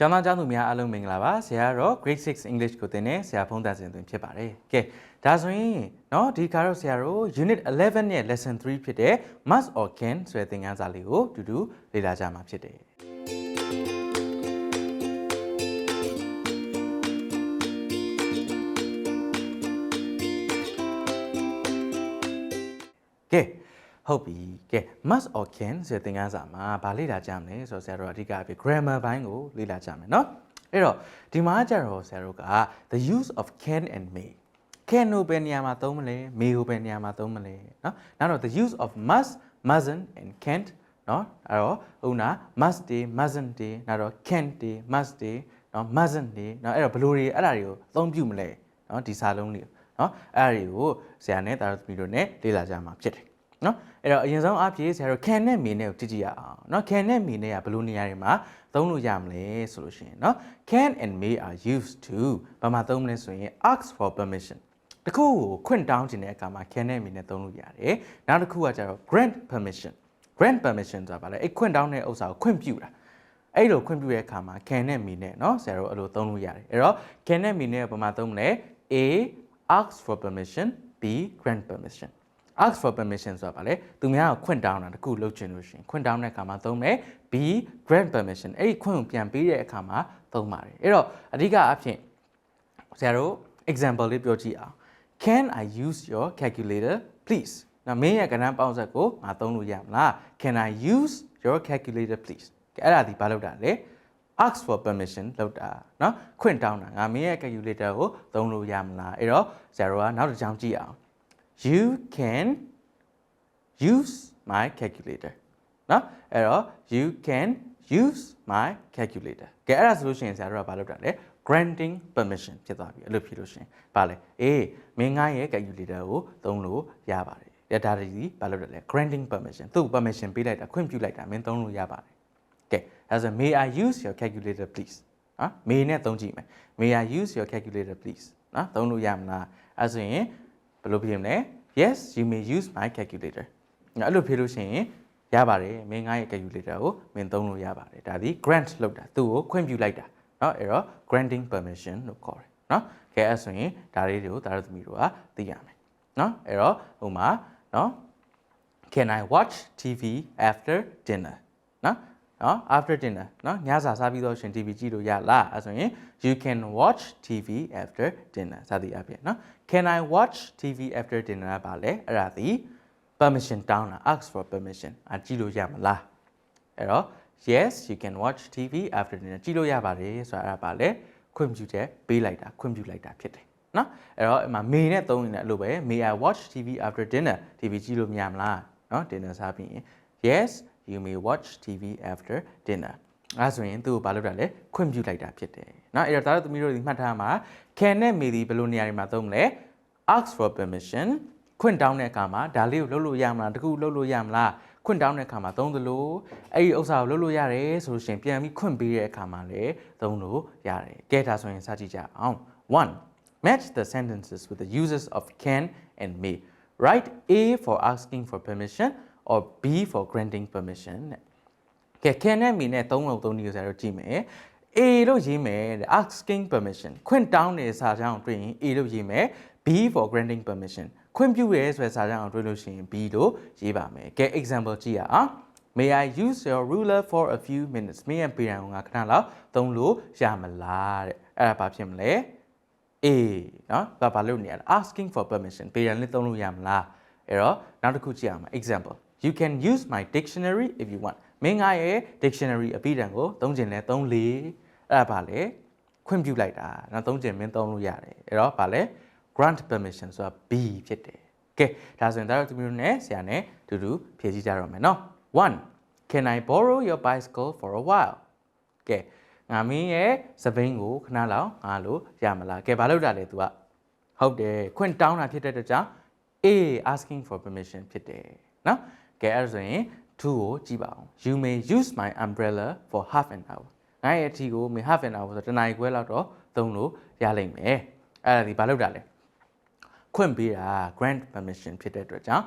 ကျောင်းသားကျောင်းသူများအားလုံးမင်္ဂလာပါဆရာကတော့ Grade 6 English ကိုသင်တဲ့ဆရာဖုန်းတန်စင်သွင်းဖြစ်ပါတယ်ကဲဒါဆိုရင်เนาะဒီခါတော့ဆရာတို့ Unit 11ရဲ့ Lesson 3ဖြစ်တဲ့ must or can ဆိုတဲ့သင်ခန်းစာလေးကိုတူတူလေ့လာကြမှာဖြစ်တယ်ကဲ ဟုတ်ပြီကဲ must or can ဆိုတဲ့သင်ခန်းစာမှာဗာလေ့လာကြမလဲဆိုတော့ဆရာတို့အဓိကအဖြစ် grammar ဘိုင်းကိုလေ့လာကြမယ်เนาะအဲ့တော့ဒီမှာကျတော့ဆရာတို့က the use of can and may can ကိုဘယ်နေရာမှာသုံးမလဲ may ကိုဘယ်နေရာမှာသုံးမလဲเนาะနောက်တော့ the use of must mustn't and can't เนาะအဲ့တော့ဥနာ must တွေ mustn't တွေနောက်တော့ can't တွေ must တွေเนาะ mustn't တွေเนาะအဲ့တော့ဘယ်လိုတွေအဲ့ဒါတွေကိုအသုံးပြုမလဲเนาะဒီစာလုံးတွေเนาะအဲ့ဒါတွေကိုဆရာနဲ့တာရသမီတို့နဲ့လေ့လာကြမှာဖြစ်တယ် နော်အဲ့တော့အရင်ဆုံးအဖြစ်ဆရာတို့ can နဲ့ may နဲ့ကိုကြည့်ကြည့်ရအောင်နော် can နဲ့ may နဲ့ကဘယ်လိုနေရာတွေမှာသုံးလို့ရမလဲဆိုလို့ရှိရင်နော် can and may are used to ဘာမှသုံးမလဲဆိုရင် ask for permission တခုကိုခွင့်တောင်းခြင်းတဲ့အခါမှာ can နဲ့ may နဲ့သုံးလို့ရတယ်နောက်တစ်ခုကကျတော့ grant permission grant permission ဆိုတာဗာလဲအဲ့ခွင့်တောင်းတဲ့ဥစ္စာကိုခွင့်ပြုတာအဲ့လိုခွင့်ပြုတဲ့အခါမှာ can နဲ့ may နဲ့เนาะဆရာတို့အဲ့လိုသုံးလို့ရတယ်အဲ့တော့ can နဲ့ may နဲ့ကဘာမှသုံးမလဲ A ask for permission B grant permission ask for permission ဆိုတာဗာလေသူများကိုခွင့်တောင်းတာတခုလုပ်ချင်လို့ရှိရင်ခွင့်တောင်းတဲ့အခါမှာသုံးမယ် B grant permission အဲ့ဒီခွင့်ကိုပြန်ပေးတဲ့အခါမှာသုံးပါတယ်အဲ့တော့အဓိကအဖြစ်ဆရာတို့ example လေးပြောကြည့်အောင် can i use your calculator please နော်မင်းရဲ့ကဏ္ဍပေါင်းဆက်ကိုငါသုံးလို့ရမလား can i use your calculator please ကဲအဲ့ဒါဒီဘာလုပ်တာလဲ ask for permission လောက်တာเนาะခွင့်တောင်းတာငါမင်းရဲ့ calculator ကိုသုံးလို့ရမလားအဲ့တော့ဆရာတို့ကနောက်တစ်ကြောင်းကြည့်အောင် you can use my calculator နော်အဲ့တော့ you can use my calculator ကဲအဲ့ဒါဆိုလို့ရှိရင်ဆရာတို့ကဘာလုပ်တာလဲ granting permission ဖြစ်သွားပြီအဲ့လိုဖြစ်လို့ရှိရင်ဘာလဲအေးမင်းငါရဲ့ calculator ကိုသုံးလို့ရပါတယ်ရတာဒီဘာလုပ်တယ်လဲ granting permission သူ့ permission ပေးလိုက်တာခွင့်ပြုလိုက်တာမင်းသုံးလို့ရပါတယ်ကဲဒါဆို may i use your calculator please နော် may နဲ့သုံးကြည့်မယ် may i use your calculator please နော်သုံးလို့ရမလားအဲ့ဆိုရင် ဘယ်လိုဖြစ်မလဲ yes you may use my calculator အဲ့လိုဖြစ်လို့ရှိရင်ရပါတယ်မင်းငါရဲ့ calculator ကိုမင်းသုံးလို့ရပါတယ်ဒါဒီ grant လုပ်တာသူ့ကိုခွင့်ပြုလိုက်တာเนาะအဲ့တော့ granting permission လို့ခေါ်တယ်เนาะကဲအဲ့ဆိုရင်ဒါလေးတွေကိုဒါရသမီးတို့ကသိရမယ်เนาะအဲ့တော့ဟိုမှာเนาะ can i watch tv after dinner เนาะ နော် after dinner နော်ညစာစားပြီးတော့ရှင် TV ကြည့်လို့ရလားအဲဆိုရင် you can watch TV after dinner စသည်အပြင်နော် can i watch TV after dinner ကပါလဲအဲ့ဒါဒီ permission တောင်းတာ ask for permission အကြည့်လို့ရမလားအဲ့တော့ yes you can watch TV after dinner ကြည့်လို့ရပါတယ်ဆိုတာအဲ့ဒါပါလဲခွင့်ပြုချက်ပေးလိုက်တာခွင့်ပြုလိုက်တာဖြစ်တယ်နော်အဲ့တော့အမမေနဲ့သုံးရင်လည်းအဲ့လိုပဲ may i watch TV after dinner TV ကြည့်လို့မရမလားနော် dinner စားပြီးရင် yes you may watch TV after dinner အဲဆိုရင်သူ့ကိုဘာလုပ်တာလဲခွင့်ပြုလိုက်တာဖြစ်တယ်เนาะအဲ့တော့ဒါတို့သမီးတို့ဒီမှတ်ထားမှာ can နဲ့ may ဒီဘယ်လိုနေရာတွေမှာသုံးမလဲ ask for permission ခွင့်တောင်းတဲ့အခါမှာဒါလေးကိုလုပ်လို့ရမလားတခုလုပ်လို့ရမလားခွင့်တောင်းတဲ့အခါမှာသုံးသလိုအဲ့ဒီဥစ္စာကိုလုပ်လို့ရတယ်ဆိုလို့ရှိရင်ပြန်ပြီးခွင့်ပေးတဲ့အခါမှာလည်းသုံးလို့ရတယ်ကဲဒါဆိုရင်စကြည့်ကြအောင်1 match the sentences with the uses of can and may write A for asking for permission or B for granting permission တဲ့ကဲ can နဲ့ me နဲ့သုံးလုံးသုံးနည်းကိုဆရာတို့ကြည့်မယ် A လို့ရေးမယ်တဲ့ asking permission ခွင့်တောင်းတဲ့စာကြောင်းတွေ့ရင် A လို့ရေးမယ် B for granting permission ခွင့်ပြုရဲဆိုတဲ့စာကြောင်းတွေ့လို့ရှိရင် B လို့ရေးပါမယ်ကဲ example ကြည့်ရအောင် May I use your ruler for a few minutes မင်းရဲ့ပေရန်ကိုငါခဏလောက်သုံးလို့ရမလားတဲ့အဲ့ဒါဘာဖြစ်မလဲ A เนาะဒါဘာလို့နေရလဲ asking for permission ပေရန်လေးသုံးလို့ရမလားအဲ့တော့နောက်တစ်ခုကြည့်အောင် example you can use my dictionary if you want မင်းငါရဲ့ dictionary အပိဓာန်ကိုသုံးကျင်လဲသုံးလေအဲ့ဒါဘာလဲခွင့်ပြုလိုက်တာနော်သုံးကျင်မင်းသုံးလို့ရတယ်အဲ့တော့ဘာလဲ grant permission ဆိုတာ B ဖြစ်တယ်ကဲဒါဆိုရင်ဒါတော့ဒီမျိုးနဲ့ဆရာနဲ့အတူတူဖြည့်ကြည့်ကြတော့မယ်နော်1 can i borrow your bicycle for a while ကဲငါမင်းရဲ့စပိန်ကိုခဏလောက်ငါလို့ရမလားကဲဘာလို့တာလဲ तू ကဟုတ်တယ်ခွင့်တောင်းတာဖြစ်တဲ့အတွက်ကြောင့် A asking for permission ဖြစ်တယ်နော် ကဲအဲ့ဒါဆိုရင်2ကိုကြည့်ပါအောင် you may use my umbrella for half an hour ငါရဲ့အထီကို may half an hour ဆိုတော့တနာရီခွဲလောက်တော့သုံးလို့ရလိမ့်မယ်အဲ့ဒါဒီဘာလို့တာလဲခွင့်ပေးတာ grant permission ဖြစ်တဲ့အတွက်ကြောင့်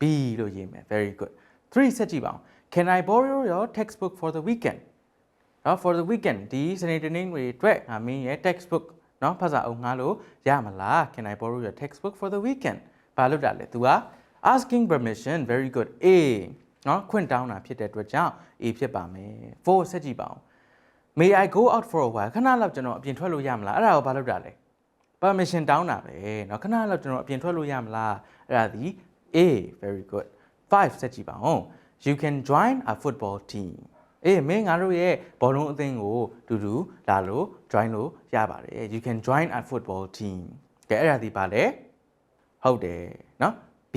B လို့ရေးမယ် very good 3ဆက်ကြည့်ပါအောင် can i borrow your textbook for the weekend နော် for the weekend ဒီစနေတနင်္ဂနွေအတွက်ငါမင်းရဲ့ textbook နော်ဖတ်စာအုပ်ငှားလို့ရမလား can i borrow your textbook for the weekend ဘာလို့တာလဲ तू က asking permission very good a နော်ခွင့်တောင်းတာဖြစ်တဲ့အတွက်ကြောင့် a ဖြစ်ပါမယ် for ဆက်ကြည့်ပါဦး may i go out for a while ခဏလောက်ကျွန်တော်အပြင်ထွက်လို့ရမလားအဲ့ဒါကိုဘာလို့တာလဲ permission တောင်းတာပဲเนาะခဏလောက်ကျွန်တော်အပြင်ထွက်လို့ရမလားအဲ့ဒါဒီ A very good 5ဆက်ကြည့်ပါဦး you can join a football team အေးမင်းငါတို့ရဲ့ဘောလုံးအသင်းကိုတူတူလာလို့ join လို့ရပါတယ် you can join a football team ကဲအဲ့ဒါဒီပါလေဟုတ်တယ်เนาะ B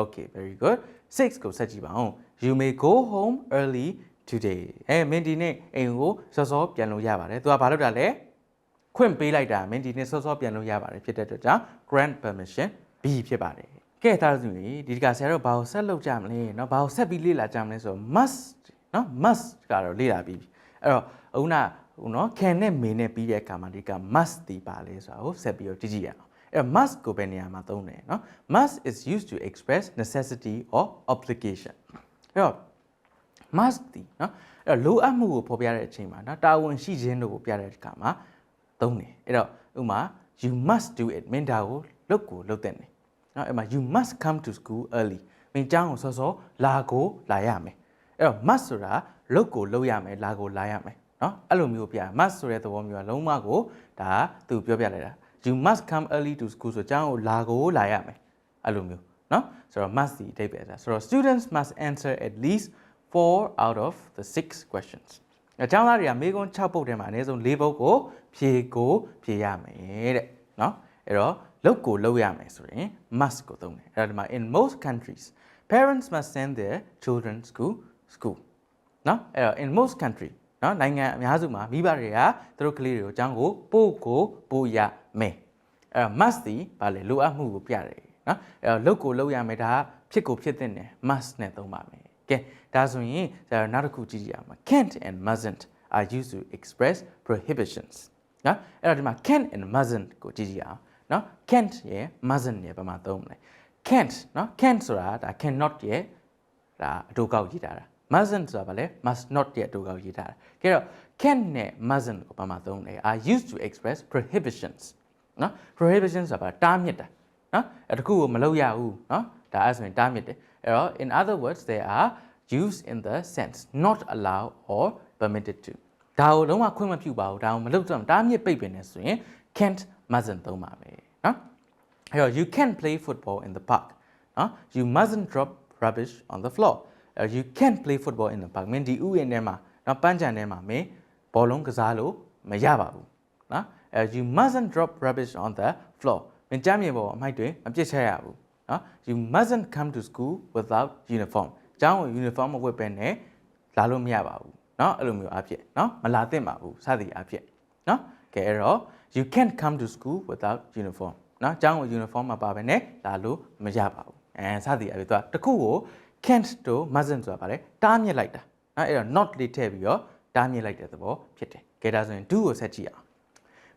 okay very good 6ကိုဆက်ကြည့်ပါဦး you may go home early today အဲမင်းဒီနေ့အိမ်ကိုစောစောပြန်လို့ရပါတယ်သူကဘာလုပ်တာလဲ ခွင့်ပေးလိုက်တာမင်းဒီနေ့စောစောပြန်လို့ရပါတယ်ဖြစ်တဲ့အတွက်ကြောင့် grant permission B ဖြစ်ပါတယ်ကဲသားစုတွေဒီတကဆရာတို့ဘာကိုဆက်လုပ်ကြမလဲเนาะဘာကိုဆက်ပြီးလေ့လာကြမလဲဆိုတော့ must เนาะ must ကတော့လေ့လာပြီးပြီအဲ့တော့အခုနဟိုเนาะ can နဲ့ may နဲ့ပြီးတဲ့အခါမှာဒီက must တီးပါလဲဆိုတာကိုဆက်ပြီးတော့ကြည့်ကြည့်ရအောင် အဲ့ must ကိုဘယ်နေရာမှာသုံးတယ်နော် must is used to express necessity or obligation အဲ့တော့ must ဒီနော်အဲ့တော့လိုအပ်မှုကိုဖော်ပြတဲ့အချိန်မှာနော်တာဝန်ရှိခြင်းတို့ကိုပြတဲ့အခါမှာသုံးတယ်အဲ့တော့ဥမာ you must do it မင်းဒါကိုလုပ်ကိုလုပ်တဲ့နေနော်အဲ့မှာ you must come to school early မင်းကျောင်းကိုစောစောလာကိုလာရမယ်အဲ့တော့ must ဆိုတာလုပ်ကိုလုပ်ရမယ်လာကိုလာရမယ်နော်အဲ့လိုမျိုးပြ must ဆိုတဲ့သဘောမျိုးကလုံးဝကိုဒါသူပြောပြလိုက်တာ you must come early to school ဆိုကျောင်းကိုလာကိုလာရမယ်အဲ့လိုမျိုးเนาะဆိုတော့ must ဒီအဓိပ္ပာယ်ဆိုတာဆိုတော့ students must answer at least 4 out of the 6 questions အကြောင်းသားတွေကမေးခွန်း6ပုတ်ထဲမှာအနည်းဆုံး၄ပုတ်ကိုဖြေကိုဖြေရမယ်တဲ့เนาะအဲ့တော့လုပ်ကိုလုပ်ရမယ်ဆိုရင် must ကိုသုံးတယ်အဲ့ဒါဒီမှာ in most countries parents must send their children to school เนาะအဲ့တော့ in most country နော်နိုင်ငံအများစုမှာမိဘတွေကသူတို့ကလေးတွေကိုအကြောင်းကိုပို့ကိုပို့ရမယ်အဲ့တော့ must ဒီဗာလေလိုအပ်မှုကိုပြတယ်နော်အဲ့တော့လုတ်ကိုလုတ်ရမယ်ဒါဖြစ်ကိုဖြစ်တဲ့နယ် must နဲ့သုံးပါမယ်ကဲဒါဆိုရင်နောက်တစ်ခုကြည့်ကြရမှာ can't and mustn't are used to express prohibitions နော်အဲ့တော့ဒီမှာ can't and mustn't ကိုကြည့်ကြရအောင်နော် can't ရယ် mustn't ရယ်ဘာမှသုံးမလဲ can't နော် can't ဆိုတာဒါ cannot ရယ်ဒါအတူကောက်ကြည့်တာ mustn't ဆိုတာဗာလဲ? Must not တဲ့တူကောက်ရေးထားတာကဲတော့ can't နဲ့ mustn't ကိုဘာမှသုံးလဲ? Are used to express prohibitions နော်? Prohibition ဆိုတာဗာတားမြစ်တာနော်?အဲတခုကိုမလုပ်ရဘူးနော်?ဒါအဲ့ဆိုရင်တားမြစ်တယ်အဲ့တော့ in other words they are used in the sense not allow or permitted to ဒါကိုလုံးဝခွင့်မပြုပါဘူးဒါကိုမလုပ်တော့တားမြစ်ပိတ်ပင်နေဆိုရင် can't mustn't သုံးပါပဲနော်?အဲ့တော့ you can play football in the park နော်? You mustn't drop rubbish on the floor you can't play football in the park မင်းဒီဥယျာဉ်ထဲမှာနော်ပန်းခြံထဲမှာမင်းဘောလုံးကစားလို့မရပါဘူးနော် you mustn't drop rubbish on the floor မင်းကြမ်းမြေပေါ်အမိုက်တွင်မပစ်ချရဘူးနော် you mustn't come to school without uniform ကျောင်းကို uniform မဝတ်ဘဲနဲ့လာလို့မရပါဘူးနော်အဲ့လိုမျိုးအဖြစ်နော်မလာသင့်ပါဘူးစသည်အဖြစ်နော်ကဲအဲ့တော့ you can't come to school without uniform နော်ကျောင်းကို uniform မပါဘဲနဲ့လာလို့မရပါဘူးအဲစသည်အဖြစ်သူကတခုကို can't တို့ mustn't ဆိုတာဗါလဲတားမြစ်လိုက်တာနော်အဲ့တော့ not လေးထည့်ပြီးတော့တားမြစ်လိုက်တဲ့သဘောဖြစ်တယ်ကဲဒါဆိုရင် do ကိုဆက်ကြည့်အောင်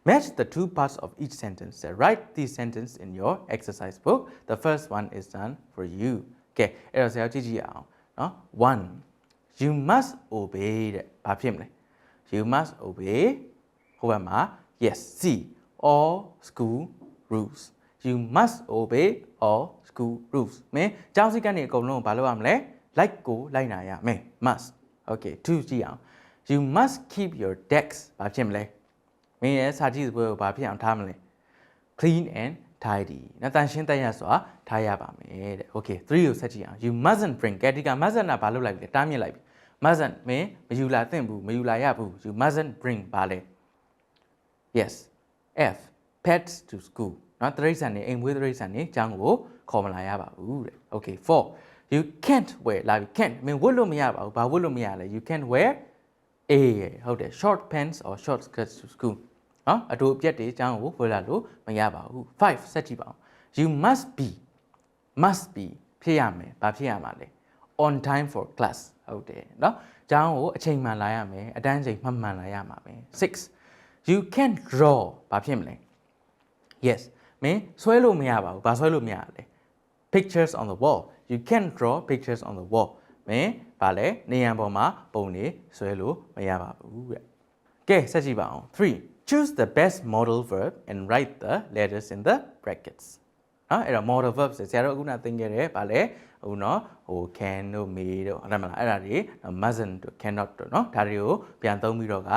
Match the two parts of each sentence. so Write the sentence in your exercise book. The first one is done for you. ကဲအဲ့တော့ဆရာကြည့်ကြည့်အောင်နော် one you must obey တဲ့ဘာဖြစ်မလဲ you must obey ဟိုဘက်မှာ yes see all school rules. You must obey all school rules မင်းကျောင်းစည်းကမ်းတွေအကုန်လုံးကိုဘာလုပ်ရမလဲ like ကိုလိုက်နာရမယ် must okay 2ကြည့်အောင် you must keep your decks ဘာဖြစ်မလဲမင်းရဲ့စာကြည့်စပွဲကိုဘာဖြစ်အောင်ထားမလဲ clean and tidy နော်တန်ရှင်းတတ်ရစွာထားရပါမယ်တဲ့ okay 3ကိုဆက်ကြည့်အောင် you mustn't bring ကဲဒီက mustn't ကဘာလုပ်လိုက်လဲတားမြစ်လိုက်ပြီ mustn't မင်းမယူလာသင့်ဘူးမယူလာရဘူး you mustn't bring ဘာလဲ yes f pets to school နော်တရိษံနေအိမ်မွေးတရိษံနေကျောင်းကိုခေါ်မလာရပါဘူးတဲ့ okay 4 you can't wear လာပြီ can't မင်းဝတ်လို့မရပါဘူးဘာဝတ်လို့မရလဲ you can't wear a ဟုတ်တယ် short pants or short skirts to school နော်အတူအပြက်တွေအကြောင်းကိုဝယ်လာလို့မရပါဘူး5ဆက်ကြည့်ပါဦး you must be must be ဖြစ်ရမယ်ဘာဖြစ်ရမှာလဲ on time for class ဟုတ်တယ်နော်အကြောင်းကိုအချိန်မှန်လာရမယ်အတန်းချိန်မှန်မှန်လာရမှာပဲ6 you can draw ဘာဖြစ်မလဲ yes မင်းဆွဲလို့မရပါဘူးဘာဆွဲလို့မရလဲ pictures on the wall you can draw pictures on the wall မင်းဗာလဲနေရန်ပေါ်မှာပုံနေဆွဲလို့မရပါဘူးတဲ့ကဲဆက်ကြည့်ပါအောင်3 choose the best modal verb and write the letters in the brackets နော်အဲ့တော့ modal verbs ဆရာတို့အခုနသင်ခဲ့တယ်ဗာလဲဟိုနော်ဟို can တို့ may တို့ဟုတ်တယ်မလားအဲ့ဒါတွေ mustn't တို့ cannot တို့နော်ဒါတွေကိုပြန်သုံးပြီးတော့က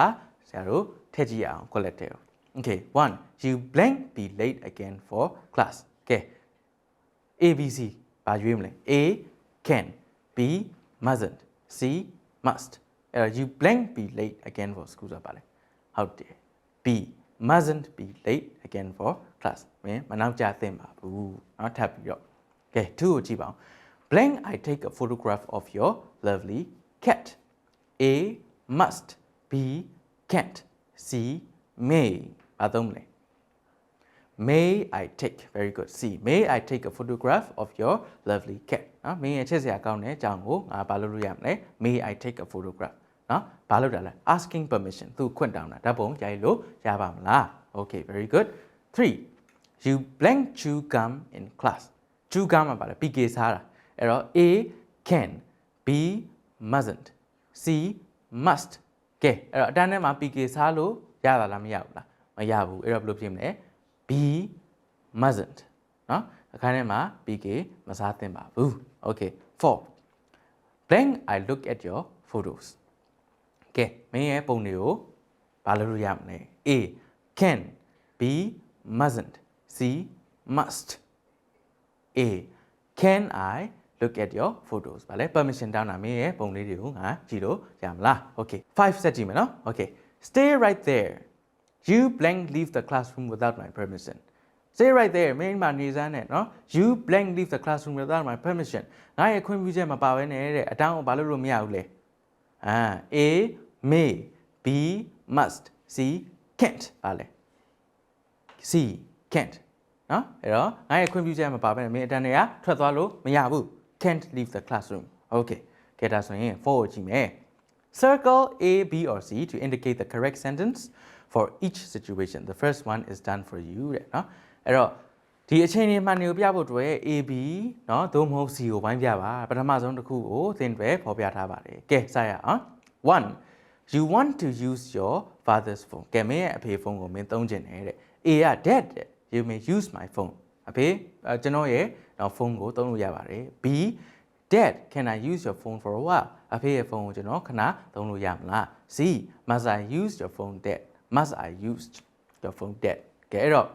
ဆရာတို့ထည့်ကြည့်အောင် collective okay one you blank be late again for class ကဲ A B C ဘာရွေးမလဲ A can B mustn't C must အဲ့တော့ you blank be late again for school ဆိုတာပါလဲဟုတ်တယ် B mustn't be late again for class မင်းမနောက်ကျသင့်ပါဘူးเนาะထပ်ပြီးတော့ကဲ2ကိုကြည့်ပါအောင် blank I take a photograph of your lovely cat A must B can't C may ဘာသုံးမလဲ May I take very good C May I take a photograph of your lovely cat နော်မင်းရဲ့ချစ်စရာကောင်းတဲ့အကြောင်းကိုငါဘာလုပ်လို့ရမလဲ May I take a photograph နော်ဘာလုပ်တာလဲ asking permission သူခွင့်တောင်းတာဓာတ်ပုံရိုက်လို့ရပါမလား Okay very good 3 you blank chew gum in class chew gum မှာပါလဲ PK စားတာအဲ့တော့ A can B mustn't C must ကဲအဲ့တော့အတန်းထဲမှာ PK စားလို့ရတာလားမရဘူးလား မရဘူးအဲ့တော့ဘယ်လိုဖြစ်မလဲ B mustn't เนาะအခန်းထဲမှာ PK မစားသင့်ပါဘူး Okay 4 blank I look at your photos ကဲမင်းရဲ့ပုံတွေကိုဘာလုပ်လို့ရမလဲ A can B mustn't C must A can I look at your photos ဗာလဲ permission တောင်းတာမင်းရဲ့ပုံလေးတွေကိုငါကြည့်လို့ရမလား Okay 5ဆက်ကြည့်မယ်နော် Okay stay right there you blank leave the classroom without my permission stay right there မင်းမနေစမ်းနဲ့နော် you blank leave the classroom without my permission ငါရဲ့ခွင့်ပြုချက်မပါဘဲနဲ့တဲ့အတောင်းကိုဘာလို့လို့မရဘူးလဲအာ A may B must C can't ဗာလဲ C can't နော်အဲ့တော့ငါရဲ့ခွင့်ပြုချက်မပါဘဲနဲ့မင်းအတန်းတွေကထွက်သွားလို့မရဘူး can't leave the classroom okay ကဲဒါဆိုရင်4ကိုကြည့်မယ် circle A B or C to indicate the correct sentence for each situation the first one is done for you တဲ့နော်အဲ့တော့ဒီအချိန်ဒီမှန်တွေကိုပြဖို့အတွက် A B เนาะသို့မဟုတ် C ကိုဝိုင်းပြပါပထမဆုံးတစ်ခုကိုသင်တွေဖော်ပြထားပါတယ်ကဲစရအောင် one you want to use your father's phone ကဲမင်းရဲ့အဖေဖုန်းကိုမင်းသုံးချင်တယ်တဲ့ A က dad တဲ့ you may use my phone အဖေအဲကျွန်တော်ရဲ့တော့ဖုန်းကိုသုံးလို့ရပါတယ် B dad can i use your phone for a while အဖေရဲ့ဖုန်းကိုကျွန်တော်ခဏသုံးလို့ရမလား C must i use your phone dad must i use your phone dad ကဲအဲ့တော့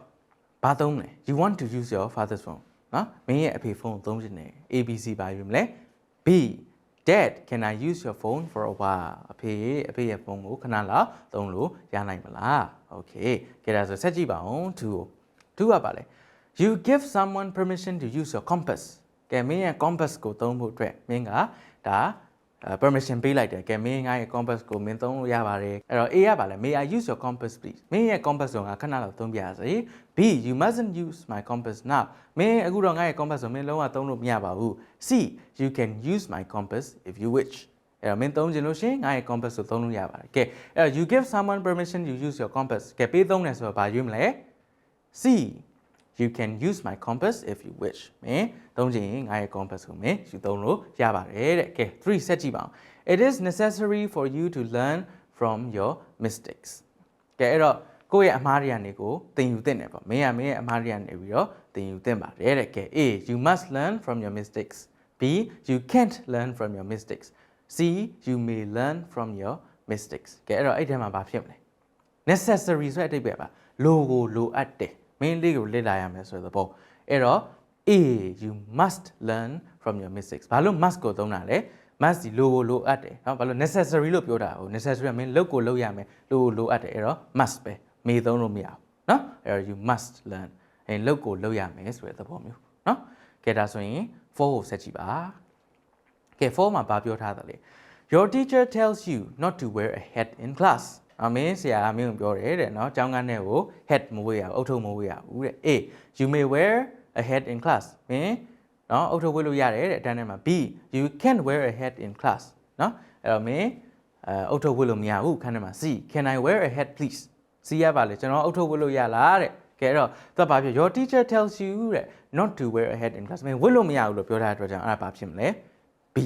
ဘာသုံးမလဲ you want to use your father's phone နော်မင်းရဲ့အဖေဖုန်းကိုသုံးချင်တယ် ABC ပါယူမလဲ B dad can i use your phone for a while အဖေအဖေရဲ့ဖုန်းကိုခဏလောက်သုံးလို့ရနိုင်မလား okay ကဲဒါဆိုဆက်ကြည့်ပါဦး2ကို2ကပါလဲ you give someone permission to use your compass ကဲမင်းရဲ့ compass ကိုသုံးဖို့အတွက်မင်းကဒါအဲ permission ပေးလိုက်တယ်ကဲမင်းငါရဲ့ compass ကိုမင်းသုံးလို့ရပါတယ်အဲ့တော့ A ကပါလဲ may I use your compass please မင်းရဲ့ compass ကိုငါခဏလောက်သုံးပြရစေ B you mustn't use my compass now မင်းအခုတော့ငါရဲ့ compass ကိုမင်းလုံးဝသုံးလို့မရပါဘူး C you can use my compass if you wish အဲ့တော့မင်းသုံးချင်လို့ရှရင်ငါရဲ့ compass ကိုသုံးလို့ရပါတယ်ကဲအဲ့တော့ you give someone permission to use your compass ကဲပေးသုံးတယ်ဆိုတော့ဘာရွေးမလဲ C you can use my compass if you wish မင်းသုံးချင်ရင်ငါရဲ့ compass ကိုမင်းယူသုံးလို့ရပါတယ်တဲ့ကဲ3ဆက်ကြည့်ပါအောင် it is necessary for you to learn from your mistakes ကဲအဲ့တော့ကိုယ့်ရဲ့အမှားတွေကနေကိုသင်ယူသင့်တယ်ပေါ့မင်းကမင်းရဲ့အမှားတွေကနေပြီးတော့သင်ယူသင့်ပါတယ်တဲ့ကဲ A you must learn from your mistakes B you can't learn from your mistakes C you may learn from your mistakes ကဲအဲ့တော့အဲ့ထဲမှာဘာဖြစ်မလဲ necessary ဆိုတဲ့အဓိပ္ပာယ်ပါလိုကိုလိုအပ်တယ် main လေးကိုလေ့လာရမယ်ဆိုတဲ့သဘောအဲ့တော့ A you must learn from your mistakes ဘာလို့ must ကိုသုံးတာလဲ must ဒီလိုကိုလိုအပ်တယ်နော်ဘာလို့ necessary လို့ပြောတာဟို necessary က main လုပ်ကိုလုပ်ရမယ်လို့လိုအပ်တယ်အဲ့တော့ must ပဲမေသုံးလို့မရဘူးနော်အဲ့တော့ you must learn အဲ့လုပ်ကိုလုပ်ရမယ်ဆိုတဲ့သဘောမျိုးနော်ကဲဒါဆိုရင်4ကိုဆက်ကြည့်ပါကဲ4မှာဘာပြောထားသလဲ Your teacher tells you not to wear a hat in class အမင်းဆရာအမင်းကိုပြောတယ်တဲ့နော်ကျောင်းကန်းထဲကို hat မဝေးရဘူးအုတ်ထုပ်မဝေးရဘူးတဲ့ A you may wear a hat in class မင်းနော်အုတ်ထုပ်ဝေးလို့ရတယ်တဲ့အတန်းထဲမှာ B you can't wear a hat in class နော်အဲ့တော့မင်းအဲအုတ်ထုပ်ဝေးလို့မရဘူးခန်းထဲမှာ C can I wear a hat please C ရပါလေကျွန်တော်အုတ်ထုပ်ဝေးလို့ရလားတဲ့ကဲအဲ့တော့သူကဘာပြော your teacher tells you တဲ့ not to wear a hat in class မင်းဝေးလို့မရဘူးလို့ပြောထားတဲ့အတွက်ကြောင့်အဲ့ဒါဘာဖြစ်မလဲ B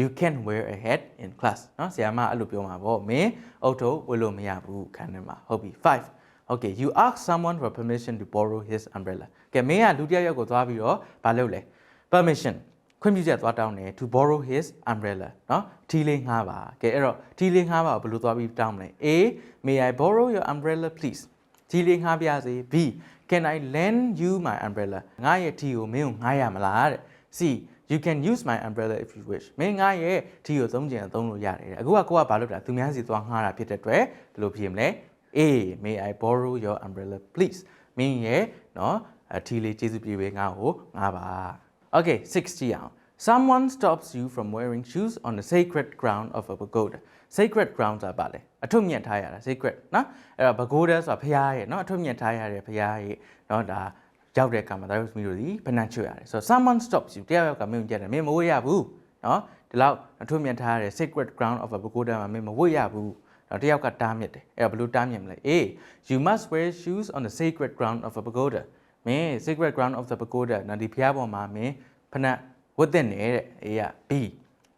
you can wear a hat in class เนาะဆရာမအဲ့လိုပြောမှာပေါ့မင်းအုတ်ထုပ်ဝတ်လို့မရဘူးခန်းထဲမှာဟုတ်ပြီ5 okay you ask someone for permission to borrow his umbrella ကဲမင်းကလူတစ်ယောက်ကိုသွားပြီးတော့ဘာလုပ်လဲ permission ခွင့်ပြုချက်သွားတောင်းတယ် to borrow his umbrella เนาะထီလေးငှားပါကဲအဲ့တော့ထီလေးငှားပါဘယ်လိုသွားပြီးတောင်းမလဲ A may I borrow your umbrella please ထီလေးငှားပြစေ B can I lend you my umbrella ငါရဲ့ထီကိုမင်းကိုငှားရမလားတဲ့ C you can use my umbrella if you wish မင်းငါရဲ့ထီကိုသုံးချင်သုံးလို့ရတယ်တဲ့အခုကကိုကဘာလုပ်တာသူများစီသွားငှားတာဖြစ်တဲ့အတွက်ဘယ်လိုဖြစ်မလဲ A may I borrow your umbrella please မင်းရဲ့เนาะအထီလေးကျေးဇူးပြုပေးငါ့ကိုငါပါ Okay 60အောင် Someone stops you from wearing shoes on the sacred ground of a pagoda. Sacred ground ဆိုတာပါလေအထွတ်မြတ်ထားရတာ sacred နော်အဲ့တော့ pagoda ဆိုတာဘုရားရဲ့နော်အထွတ်မြတ်ထားရတဲ့ဘုရားရဲ့နော်ဒါ ရောက်တဲ့အခါမှာဒါတို့သမီးတို့ဒီဖဏချွတ်ရတယ်ဆိုတော့ someone stops you တရားရောက်ကမင်းကြတယ်မင်းမဝေးရဘူးနော်ဒီလောက်အထွတ်မြတ်ထားရတဲ့ sacred ground of a pagoda မှာမင်းမဝေးရဘူးတော့တယောက်ကတားမြစ်တယ်အဲ့တော့ဘယ်လိုတားမြစ်မလဲ A you must wear shoes on the sacred ground of a pagoda မင်း sacred ground of the pagoda နော်ဒီဘုရားပေါ်မှာမင်းဖဏဝတ်တဲ့နေတဲ့ A က B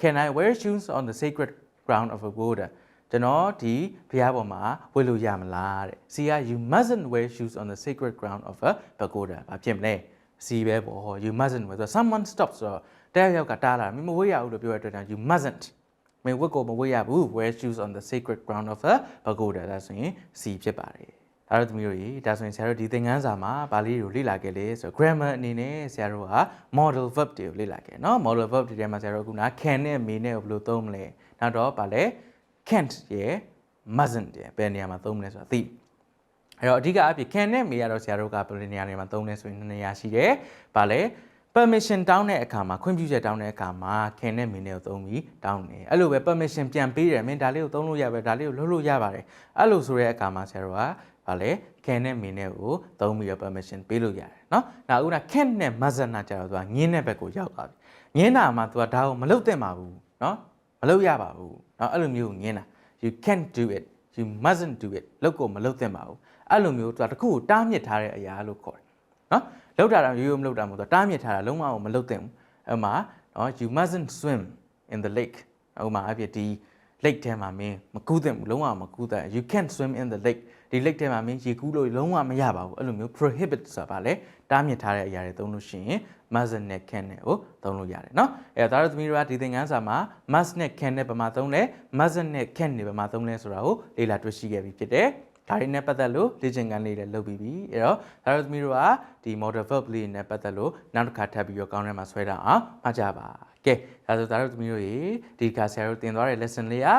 can I wear shoes on the sacred ground of a pagoda ကျွန်တော်ဒီဘုရားပေါ်မှာဝတ်လို့ရမလားတဲ့ C က you mustn't wear shoes on the sacred ground of a pagoda ဘာဖြစ်မလဲ C ပဲပေါ့ you mustn't wear so someone stops ဆိုတော့တဲ့ယောက်ကတားလာမင်းမဝတ်ရဘူးလို့ပြောရတဲ့အတွက် you mustn't မင်းဝတ်ကိုမဝတ်ရဘူး wear shoes on the sacred ground of a pagoda ဒါဆိုရင် C ဖြစ်ပါတယ်ဒါတော့သမီးတို့ရေဒါဆိုရင်ဆရာတို့ဒီသင်ခန်းစာမှာဗာလေးတွေကိုလေ့လာခဲ့လေဆိုတော့ grammar အနေနဲ့ဆရာတို့က model verb တွေကိုလေ့လာခဲ့เนาะ model verb တွေထဲမှာဆရာတို့ကခုန can နဲ့ may နဲ့ကိုဘယ်လိုသုံးမလဲနောက်တော့ဗာလဲ can't ရယ် mustn't ရယ်ဘယ်နေရာမှာသုံးမလဲဆိုတာသိအဲ့တော့အဓိကအဖြစ် can နဲ့ may ရတော့ဆရာတို့ကဘယ်နေရာတွေမှာသုံးလဲဆိုရင်နှစ်နေရာရှိတယ်။ဗာလဲ permission တောင်းတဲ့အခါမှာခွင့်ပြုချက်တောင်းတဲ့အခါမှာ can နဲ့ may နဲ့ကိုသုံးပြီးတောင်းတယ်။အဲ့လိုပဲ permission ပြန်ပေးတယ်မင်းဒါလေးကိုသုံးလို့ရပဲဒါလေးကိုလှုပ်လို့ရပါတယ်။အဲ့လိုဆိုတဲ့အခါမှာဆရာတို့ကဗာလဲ can နဲ့ may နဲ့ကိုသုံးပြီးတော့ permission ပေးလို့ရတယ်နော်။နောက်ဥနာ can နဲ့ mustn't ကကျတော့သူကငင်းတဲ့ဘက်ကိုရောက်သွားပြီ။ငင်းတာမှသူကဒါကိုမလုပ်သင့်ပါဘူးနော်။ လုပ်ရပါဘူးเนาะအဲ့လိုမျိုးငင်းတာ you can't do it you mustn't do it လုပ်ကိုမလုပ်သင့်ပါဘူးအဲ့လိုမျိုးသူကတခုကိုတားမြစ်ထားတဲ့အရာလို့ခေါ်တယ်နော်လောက်တာတော့ရိုးရိုးမလောက်တာမဟုတ်တော့တားမြစ်ထားတာလုံးဝမလုပ်သင့်ဘူးအဲ့မှာနော် you mustn't swim in the lake ဥပမာအဖြစ်ဒီ lake ထဲမှာမင်းမကူးသင့်ဘူးလုံးဝမကူးသင့် you can't swim in the lake ဒီ lake ထဲမှာမင်းရေကူးလို့လုံးဝမရပါဘူးအဲ့လိုမျိုး prohibit ဆိုတာဗာလဲတားမြစ်ထားတဲ့အရာတွေသုံးလို့ရှိရင် mustn't နဲ့ can နဲ့ကိုသုံးလို့ရတယ်เนาะအဲ့တော့ဒါတို့သမီးတို့ကဒီသင်ခန်းစာမှာ must နဲ့ can နဲ့ဘာမှသုံးလဲ mustn't နဲ့ can နဲ့ဘာမှသုံးလဲဆိုတာကိုလေ့လာတွေ့ရှိခဲ့ပြီဖြစ်တယ်ဒါတွေနဲ့ပတ်သက်လို့လေ့ကျင့်ခန်းလေးလည်းလုပ်ပြီးပြီအဲ့တော့ဒါတို့သမီးတို့ကဒီ model verb လေးနဲ့ပတ်သက်လို့နောက်တစ်ခါထပ်ပြီးတော့ကောင်းထဲမှာဆွဲတာအောင်မှတ်ကြပါ ကဲဒါဆိုဒါတို့သမီးတို့ရေဒီကဆရာတို့သင်သွားတဲ့ lesson လေးက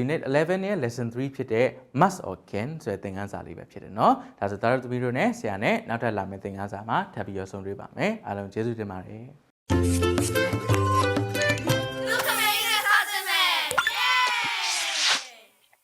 unit 11ရဲ့ lesson 3ဖြစ်တဲ့ must or can ဆိုတဲ့သင်ခန်းစာလေးပဲဖြစ်တယ်เนาะဒါဆိုဒါတို့သမီးတို့နဲ့ဆရာနဲ့နောက်ထပ်လာမယ့်သင်ခန်းစာမှာထပ်ပြီးတော့ဆုံတွေ့ပါမယ်အားလုံးကျေးဇူးတင်ပါတယ်